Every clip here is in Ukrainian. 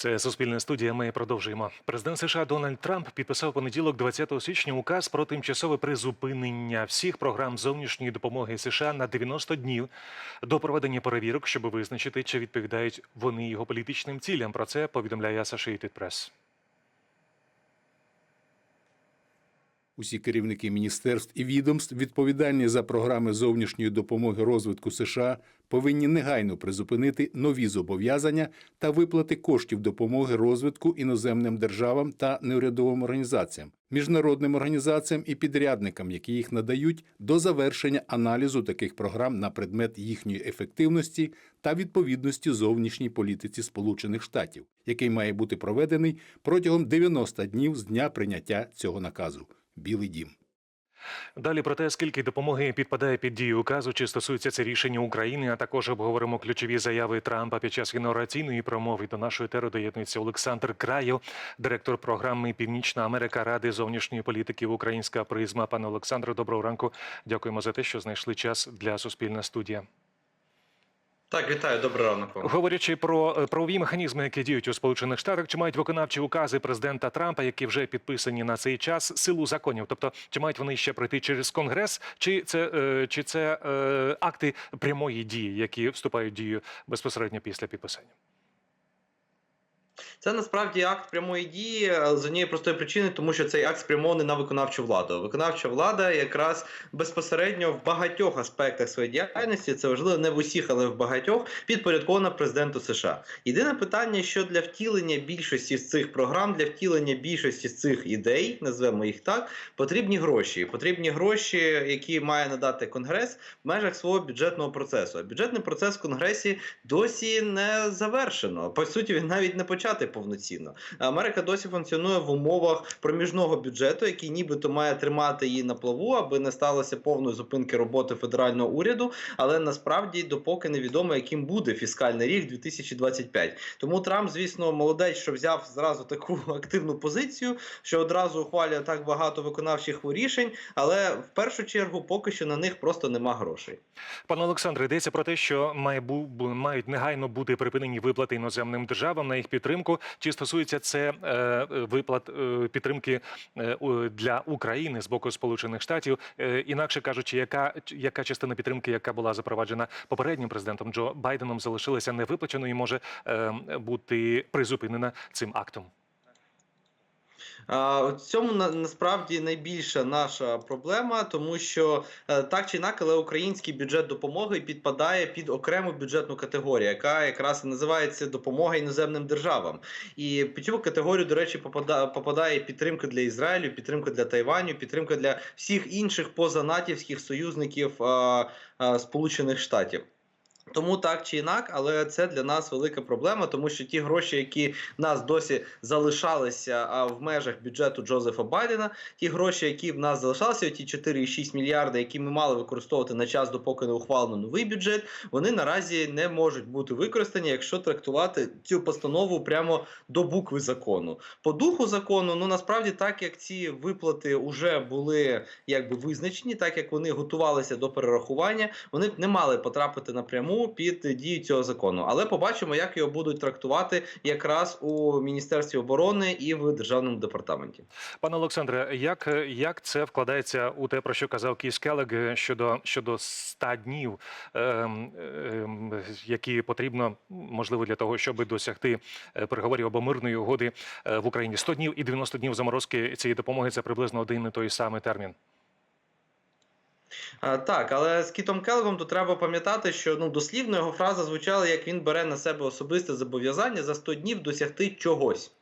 Це Суспільна студія. Ми продовжуємо. Президент США Дональд Трамп підписав понеділок, 20 січня, указ про тимчасове призупинення всіх програм зовнішньої допомоги США на 90 днів до проведення перевірок, щоб визначити, чи відповідають вони його політичним цілям. Про це повідомляє Associated Press. Усі керівники міністерств і відомств, відповідальні за програми зовнішньої допомоги розвитку США, повинні негайно призупинити нові зобов'язання та виплати коштів допомоги розвитку іноземним державам та неурядовим організаціям, міжнародним організаціям і підрядникам, які їх надають, до завершення аналізу таких програм на предмет їхньої ефективності та відповідності зовнішній політиці Сполучених Штатів, який має бути проведений протягом 90 днів з дня прийняття цього наказу. Білий дім. Далі про те, скільки допомоги підпадає під дію указу, чи стосується це рішення України, а також обговоримо ключові заяви Трампа під час інаугураційної промови. До нашої теру доєднується Олександр Краєв, директор програми Північна Америка Ради зовнішньої політики Українська призма. Пане Олександре, доброго ранку. Дякуємо за те, що знайшли час для суспільна студія. Так, вітаю, добрий ранок. Говорячи про е, правові механізми, які діють у Сполучених Штатах, чи мають виконавчі укази президента Трампа, які вже підписані на цей час, силу законів? Тобто, чи мають вони ще пройти через Конгрес, чи це е, чи це е, акти прямої дії, які вступають в дію безпосередньо після підписання? Це насправді акт прямої дії е, з однієї простої причини, тому що цей акт спрямований на виконавчу владу. Виконавча влада якраз безпосередньо в багатьох аспектах своєї діяльності, це важливо не в усіх, але в багатьох, підпорядкована президенту США. Єдине питання, що для втілення більшості з цих програм, для втілення більшості з цих ідей, назвемо їх так, потрібні гроші. Потрібні гроші, які має надати Конгрес в межах свого бюджетного процесу. А бюджетний процес в Конгресі досі не завершено. По суті, він навіть не початий повноцінно. Америка досі функціонує в умовах проміжного бюджету, який нібито має тримати її на плаву, аби не сталося повної зупинки роботи федерального уряду. Але насправді допоки невідомо, яким буде фіскальний рік 2025. Тому Трамп, звісно, молодець, що взяв зразу таку активну позицію, що одразу ухвалює так багато виконавчих рішень, але в першу чергу поки що на них просто нема грошей. Пане Олександре, йдеться про те, що має мають негайно бути припинені виплати іноземним державам на їх підтримку. Чи стосується це е, виплат е, підтримки е, для України з боку Сполучених Штатів? Інакше кажучи, яка яка частина підтримки, яка була запроваджена попереднім президентом Джо Байденом, залишилася невиплаченою і може бути призупинена цим актом? В цьому насправді найбільша наша проблема, тому що е, так чи інакше, але український бюджет допомоги підпадає під окрему бюджетну категорію, яка якраз називається допомога іноземним державам. І під цю категорію, до речі, попадає, підтримка для Ізраїлю, підтримка для Тайваню, підтримка для всіх інших позанатівських союзників Сполучених Штатів. Тому так чи інак, але це для нас велика проблема, тому що ті гроші, які в нас досі залишалися в межах бюджету Джозефа Байдена, ті гроші, які в нас залишалися, ті 4,6 мільярди, які ми мали використовувати на час, допоки не ухвалено новий бюджет, вони наразі не можуть бути використані, якщо трактувати цю постанову прямо до букви закону. По духу закону, ну насправді так як ці виплати вже були якби визначені, так як вони готувалися до перерахування, вони б не мали потрапити напряму під дію цього закону. Але побачимо, як його будуть трактувати якраз у міністерстві оборони і в державному департаменті. Пане Олександре, як, як це вкладається у те, про що казав е, щодо, щодо 100 днів, ем, ем, які потрібно, можливо, для того, щоб досягти е, переговорів або мирної угоди е, в Україні? 100 днів і 90 днів заморозки цієї допомоги це приблизно один і той самий термін. Так, але з Кітом Келвом то треба пам'ятати, що ну дослівно його фраза звучала, як він бере на себе особисте зобов'язання за 100 днів досягти чогось.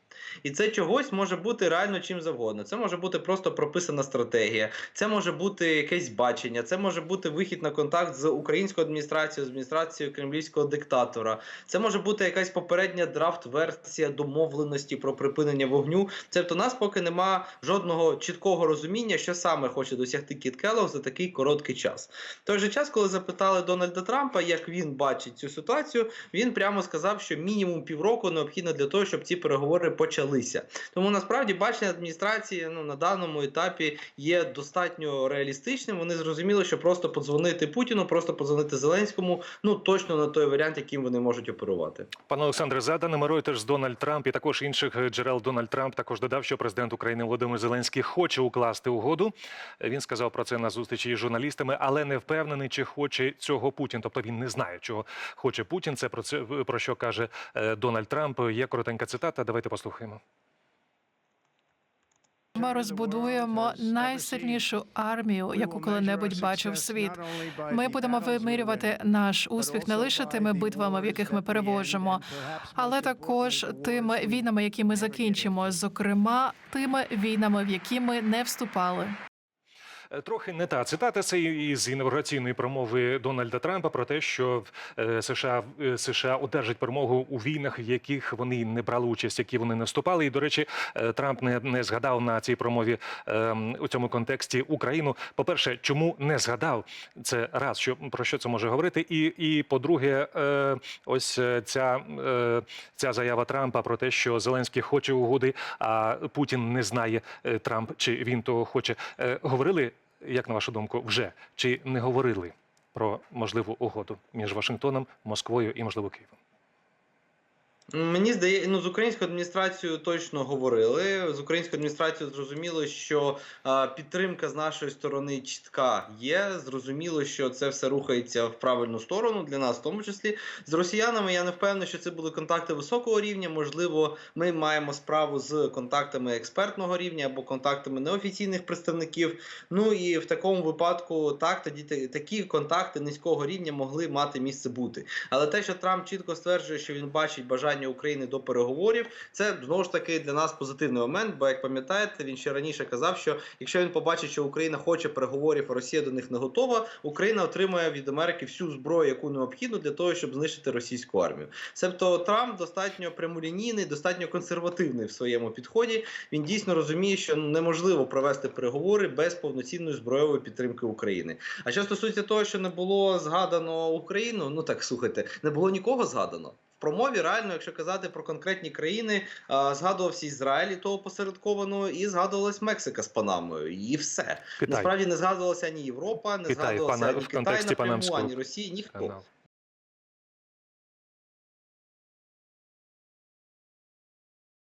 І це чогось може бути реально чим завгодно. Це може бути просто прописана стратегія, це може бути якесь бачення, це може бути вихід на контакт з українською адміністрацією, з адміністрацією кремлівського диктатора. Це може бути якась попередня драфт-версія домовленості про припинення вогню. Тобто, нас поки нема жодного чіткого розуміння, що саме хоче досягти Кіт Келлог за такий короткий час. В той же час, коли запитали Дональда Трампа, як він бачить цю ситуацію, він прямо сказав, що мінімум півроку необхідно для того, щоб ці переговори почати почалися. Тому насправді бачення адміністрації ну на даному етапі є достатньо реалістичним. Вони зрозуміли, що просто подзвонити Путіну, просто подзвонити Зеленському, ну точно на той варіант, яким вони можуть оперувати. Пане Олександре, за даними Reuters, Дональд Трамп і також інших е, джерел Дональд Трамп також додав, що президент України Володимир Зеленський хоче укласти угоду. Він сказав про це на зустрічі із журналістами, але не впевнений, чи хоче цього Путін. Тобто він не знає, чого хоче Путін. Це про це про що каже е, Дональд Трамп. Є коротенька цитата. Давайте послухаємо. Ми розбудуємо найсильнішу армію, яку коли-небудь бачив світ. Ми будемо вимірювати наш успіх не лише тими битвами, в яких ми перевожимо, але також тими війнами, які ми закінчимо, зокрема тими війнами, в які ми не вступали. Е, Трохи не та цитата це із інавгураційної промови Дональда Трампа про те, що е, США е, США одержать перемогу у війнах, в яких вони не брали участь, які вони не вступали. І до речі, Трамп не, не згадав на цій промові е, у цьому контексті Україну. По перше, чому не згадав це раз, що про що це може говорити, і, і по-друге, ось ця, ця заява Трампа про те, що Зеленський хоче угоди, а Путін не знає Трамп, чи він того хоче. Говорили як на вашу думку, вже чи не говорили про можливу угоду між Вашингтоном, Москвою і можливо Києвом? Мені здається, ну з українською адміністрацією точно говорили. З українською адміністрацією зрозуміло, що е, підтримка з нашої сторони чітка є. Зрозуміло, що це все рухається в правильну сторону для нас, в тому числі з росіянами. Я не впевнений, що це були контакти високого рівня. Можливо, ми маємо справу з контактами експертного рівня або контактами неофіційних представників. Ну і в такому випадку так тоді такі контакти низького рівня могли мати місце бути. Але те, що Трамп чітко стверджує, що він бачить бажання України до переговорів, це знову ж таки для нас позитивний момент. Бо як пам'ятаєте, він ще раніше казав, що якщо він побачить, що Україна хоче переговорів, а Росія до них не готова, Україна отримає від Америки всю зброю, яку необхідну для того, щоб знищити російську армію. Себто Трамп достатньо прямолінійний, достатньо консервативний в своєму підході. Він дійсно розуміє, що неможливо провести переговори без повноцінної збройової підтримки України. А що стосується того, що не було згадано Україну, ну так слухайте, не було нікого згадано. Промові реально, якщо казати про конкретні країни, згадувався Ізраїль і того посередковано, і згадувалась Мексика з Панамою, і все. Китай. Насправді не згадувалася ані Європа, не Китай, згадувалася пана- ані Китай напряму, ані Росії, ніхто.